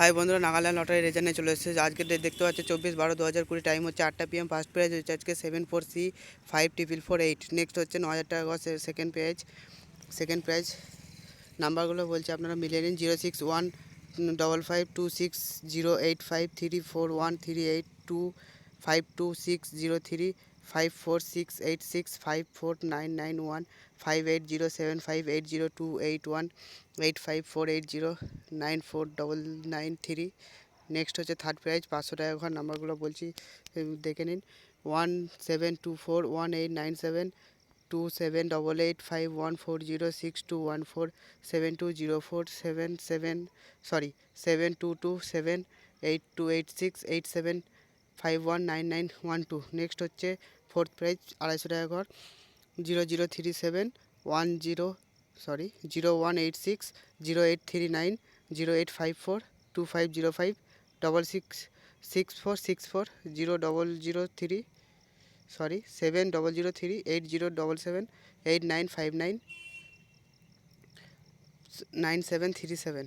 High বন্ধুরা, Nagaland lottery রেজাল্টে চলে এসেছে। আজকে ডেট দেখতে পাচ্ছি চব্বিশ বারো দু হাজার কুড়ি টাইম হচ্ছে আটটা পিএম ফার্স্ট প্রাইজ হচ্ছে আজকে seven four C five triple four eight next হচ্ছে ন হাজার টাকা সেকেন্ড প্রাইজ সেকেন্ড প্রাইজ নাম্বারগুলো বলছে আপনারা, মিলিয়ে নিন zero six one double five two six zero eight five three four one three eight two five two six zero three five four six eight six five four nine nine one five eight zero seven five eight zero two eight one eight five four eight zero nine four double nine three next হচ্ছে third prize পাঁচশো টাকা ঘর নাম্বারগুলো বলছি দেখে নিন। One seven two four one eight nine seven two seven double eight five one four zero six two one four seven two zero four seven seven sorry seven two two seven eight two eight six eight seven five one nine nine one two next হচ্ছে fourth prize আড়াইশো টাকা ঘর। Zero zero three seven one zero sorry zero one eight six zero eight three nine zero eight five four two five zero five double six six four six four zero double zero three sorry seven double zero three eight zero double seven eight nine five nine nine seven three seven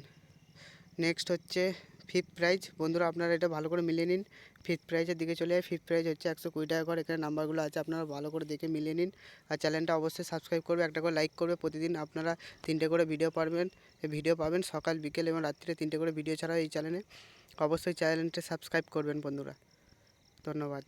next হচ্ছে fifth prize বন্ধুরা, আপনারা এটা ভালো করে মিলিয়ে নিন। Fifth প্রাইজের দিকে চলে যায় ফিফথ প্রাইজ হচ্ছে একশো কুড়ি টাকা করে। এখানে নাম্বারগুলো আছে, আপনারা ভালো করে দেখে মিলিয়ে নিন। আর চ্যানেলটা অবশ্যই সাবস্ক্রাইব করবে, একটা করে লাইক করবে। প্রতিদিন আপনারা তিনটে করে ভিডিও পাবেন ভিডিও পাবেন সকাল, বিকেল এবং রাত্রিতে তিনটে করে ভিডিও ছাড়া এই চ্যানেলে অবশ্যই চ্যানেলটা সাবস্ক্রাইব করবেন বন্ধুরা। ধন্যবাদ।